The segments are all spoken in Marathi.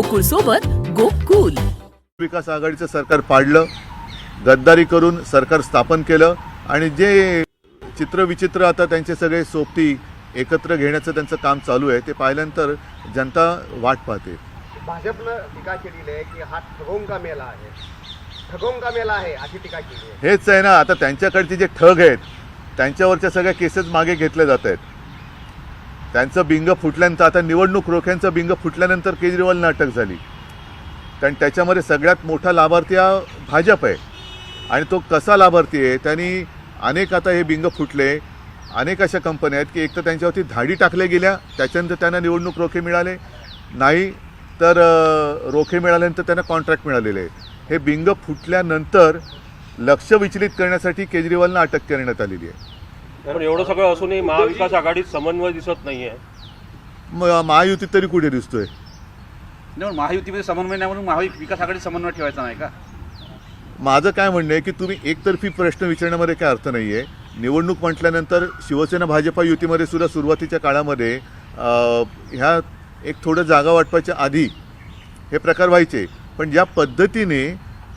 गोकुळ सोबत गोकुल. विकास आघाडीचं सरकार पाडलं गद्दारी करून सरकार स्थापन केलं आणि जे चित्रविचित्र आता त्यांचे सगळे सोबती एकत्र घेण्याचं त्यांचं काम चालू आहे ते पाहिल्यानंतर जनता वाट पाहते. भाजपनं टीका केलेली आहे की हा मेला आहे. मेला आहे अशी टीका केली आहे. हेच आहे ना आता त्यांच्याकडचे जे ठग आहेत त्यांच्यावरच्या सगळ्या केसेस मागे घेतल्या जात आहेत. त्यांचं बिंग फुटल्यानंतर आता निवडणूक रोख्यांचं बिंग फुटल्यानंतर केजरीवालनं अटक झाली. कारण त्याच्यामध्ये सगळ्यात मोठा लाभार्थी हा भाजप आहे. आणि तो कसा लाभार्थी आहे त्यांनी अनेक आता हे बिंग फुटले. अनेक अशा कंपन्या आहेत की एक तर त्यांच्यावरती धाडी टाकल्या गेल्या त्याच्यानंतर त्यांना निवडणूक रोखे मिळाले. नाही तर रोखे मिळाल्यानंतर त्यांना कॉन्ट्रॅक्ट मिळालेले हे बिंग फुटल्यानंतर लक्ष विचलित करण्यासाठी केजरीवालनं अटक करण्यात आलेली आहे. पण एवढं सगळं असूनही महाविकास आघाडीत समन्वय दिसत नाहीये. मग महायुतीत तरी कुठे दिसतोय? नाही पण महायुतीमध्ये समन्वय नाही म्हणून महाविकास आघाडी समन्वय ठेवायचा नाही का? माझं काय म्हणणं आहे की तुम्ही एकतर्फी प्रश्न विचारण्यामध्ये काय अर्थ नाही आहे निवडणूक म्हटल्यानंतर शिवसेना भाजपा युतीमध्ये सुद्धा सुरुवातीच्या काळामध्ये अ, ह्या एक थोडं जागा वाटपाच्या आधी हे प्रकार व्हायचे. पण ज्या पद्धतीने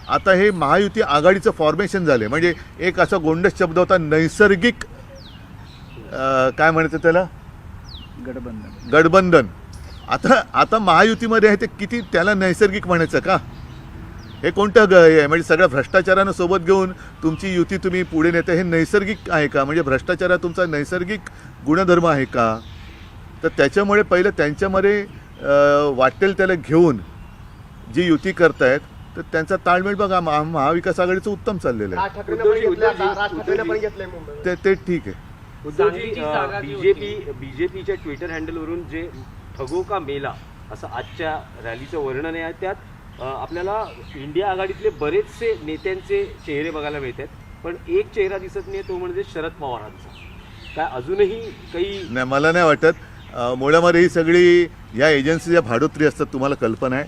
आता हे महायुती आघाडीचं फॉर्मेशन झाले म्हणजे एक असा गोंडस शब्द होता नैसर्गिक काय म्हणायचं त्याला? गठबंधन. गठबंधन. आता आता महायुतीमध्ये आहे ते किती त्याला नैसर्गिक म्हणायचं का? हे कोणतं ग हे आहे म्हणजे सगळ्या भ्रष्टाचारानं सोबत घेऊन तुमची युती तुम्ही पुढे नेते हे नैसर्गिक आहे का? म्हणजे भ्रष्टाचार हा तुमचा नैसर्गिक गुणधर्म आहे का? तर त्याच्यामुळे पहिलं त्यांच्यामध्ये वाटेल त्याला घेऊन जी युती करतायत तर त्यांचा ताळमेळ बघा महा महाविकास आघाडीचं उत्तम चाललेलं आहे. राज ठाकरेनं पण घेतलं आता. राज ठाकरेनं पण घेतलंय मुंबई ते ते ठीक आहे. बीजेपी बीजेपीच्या ट्विटर हँडलवरून जे ठगो का मेला असं आजच्या रॅलीचं वर्णन आहे त्यात आपल्याला इंडिया आघाडीतले बरेचसे नेत्यांचे चेहरे बघायला मिळतात पण एक चेहरा दिसत नाही तो म्हणजे शरद पवारांचा काय अजूनही काही नाही मला नाही वाटत. मुळामध्ये ही सगळी या एजन्सी ज्या भाडोत्री असतात तुम्हाला कल्पना आहे.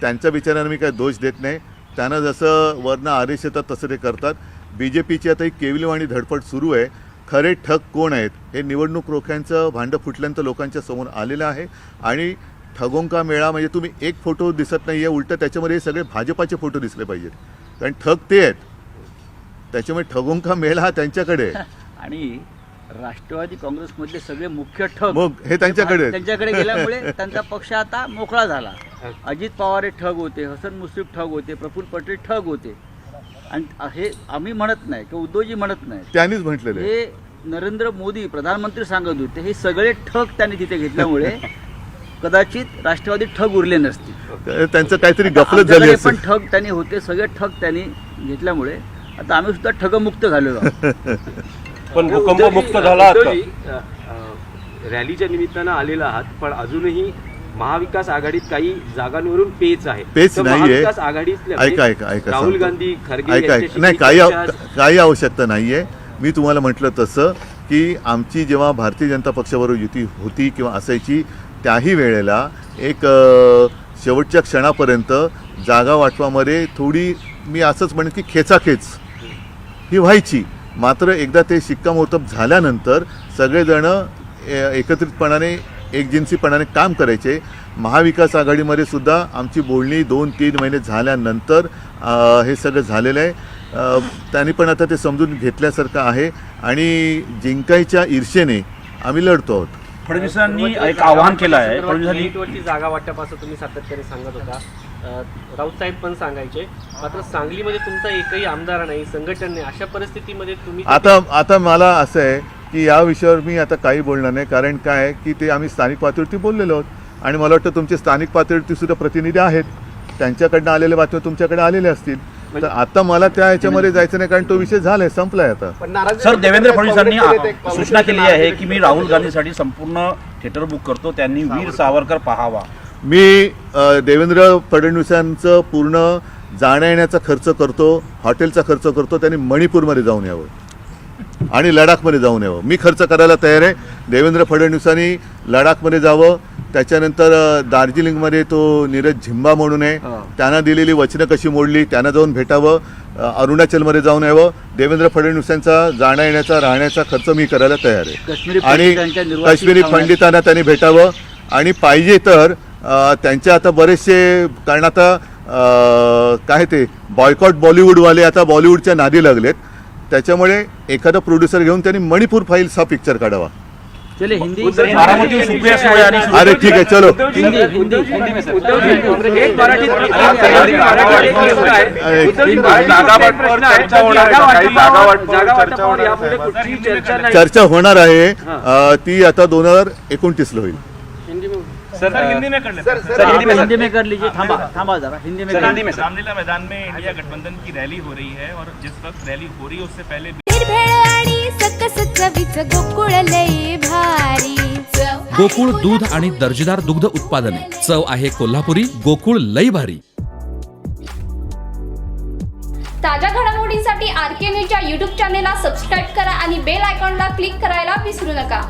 त्यांच्या विचारानं मी काय दोष देत नाही. त्यांना जसं वरनं आदेश येतात तसं ते करतात. बी जे पीची आता एक केविलवाणी धडपड सुरू आहे. खरे ठग कोण आहेत हे निवडणूक रोख्यांचं भांडं फुटल्यानंतर लोकांच्या समोर आलेलं आहे. आणि ठगोंका मेळा म्हणजे तुम्ही एक फोटो दिसत नाही आहे उलटं त्याच्यामध्ये सगळे भाजपाचे फोटो दिसले पाहिजेत. कारण ठग ते आहेत. त्याच्यामुळे ठगोंका मेळा हा त्यांच्याकडे आणि राष्ट्रवादी काँग्रेसमधले सगळे मुख्य ठग मग हे त्यांच्याकडे आहेत. त्यांच्याकडे गेल्यामुळे त्यांचा पक्ष आता मोकळा झाला. अजित पवार हे ठग होते हसन मुश्रीफ ठग होते प्रफुल्ल पटेल ठग होते. आणि हे आम्ही म्हणत नाही किंवा उद्धवजी म्हणत नाही. त्यांनीच म्हटलेलं आहे. हे नरेंद्र मोदी प्रधानमंत्री सांगत होते हे सगळे ठग त्यांनी तिथे घेतल्यामुळे कदाचित राष्ट्रवादी ठग उरले नसतील. त्यांचं काहीतरी गफलत झाली आमच्याकडे असेल. पण ठग त्यांनी होते सगळे ठग त्यांनी घेतल्यामुळे आता आम्ही सुद्धा ठगमुक्त झालेलो आहोत. पण भूकंप मुक्त झाला आता. रॅलीच्या निमित्तानं आलेला आहात पण अजूनही महाविकास आघाडीत काही जागांवरून पेच आहे पेच नाहीये. ऐका ऐका ऐका राहुल. गांधी खरगे ऐका नाही काही काही आवश्यकता नाही आहे मी तुम्हाला म्हटलं तसं की आमची जेव्हा भारतीय जनता पक्षाबरोबर युती होती किंवा असायची त्याही वेळेला एक शेवटच्या क्षणापर्यंत जागा वाटवामध्ये थोडी मी असंच म्हणेन की खेचाखेच ही व्हायची मात्र एकदा ते शिक्कामोर्तब झाल्यानंतर सगळेजण एकत्रितपणाने एकजिन्सीपणाने काम करायचे. महाविकास आघाडीमध्ये सुद्धा आमची बोलणी दोन तीन महिने झाल्यानंतर हे सगळं झालेलं आहे. त्यांनी पण आता ते समजून घेतल्यासारखं आहे. आणि जिंकायच्या ईर्षेने आम्ही लढतो आहोत. फडणवीसांनी एक आवाहन केलं आहे. फडणवीसांनी जागा वाटप असं तुम्ही सातत्याने सांगत होता. राऊत साहेब पण सांगायचे. मात्र सांगलीमध्ये तुमचा एकही आमदार नाही संघटन नाही. अशा परिस्थितीमध्ये तुम्ही आता आता मला असं आहे की या विषयावर मी आता काही बोलणार नाही. कारण काय की ते आम्ही स्थानिक पातळीवरती बोललेलो आहोत. आणि मला वाटतं तुमचे स्थानिक पातळीवरती सुद्धा प्रतिनिधी आहेत. त्यांच्याकडनं आलेल्या बातम्या तुमच्याकडे आलेल्या असतील. तर आता मला त्या ह्याच्यामध्ये जायचं नाही कारण तो विषय झालाय संपलाय आता. सर देवेंद्र फडणवीसांनी सूचना केली आहे की मी राहुल गांधीसाठी संपूर्ण थिएटर बुक करतो. त्यांनी वीर सावरकर. पाहावा. मी देवेंद्र फडणवीसांचं पूर्ण जाण्या येण्याचा खर्च करतो हॉटेलचा खर्च करतो त्यांनी मणिपूरमध्ये जाऊन यावं. आणि लडाखमध्ये जाऊन यावं. मी खर्च करायला तयार आहे. देवेंद्र फडणवीसांनी लडाखमध्ये जावं. त्याच्यानंतर दार्जिलिंगमध्ये तो नीरज झिंबा म्हणून आहे. त्यांना दिलेली वचनं कशी मोडली त्यांना जाऊन भेटावं. अरुणाचलमध्ये जाऊन यावं. देवेंद्र फडणवीसांचा जाण्या येण्याचा राहण्याचा खर्च मी करायला तयार आहे. आणि काश्मीरी पंडितांना त्यांनी भेटावं. आणि पाहिजे तर त्यांचे आता बरेचसे कारण आता काय ते बॉयकॉट बॉलिवूडवाले आता बॉलिवूडच्या नादी लागलेत. त्याच्यामुळे एखादा प्रोड्युसर घेऊन त्यांनी मणिपूर फाईल्स हा पिक्चर काढावा. चले हिंदी बारामती सुप्रिया सुळे आणि अरे ठीक आहे चलो. चर्चा नाही चर्चा होणार आहे. ती आता दोन हजार एकोणतीसला होईल. सर सर हिंदी में कर लीजिए थांबा थांबा जरा हिंदी में कर लीजिए. रामलीला मैदान में इंडिया गठबंधन की रैली हो रही है और जिस वक्त रैली हो रही है उससे पहले गोकुळ लई भारी। गोकुळ दूध आणि दर्जेदार दुग्ध उत्पादने. चव आहे कोल्हापुरी गोकुळ लई भारी. ताज्या घडामोडींसाठी आर के न्यूजच्या युट्यूब चॅनेलला सबस्क्राईब करा आणि बेल आयकॉनला क्लिक करायला विसरू नका.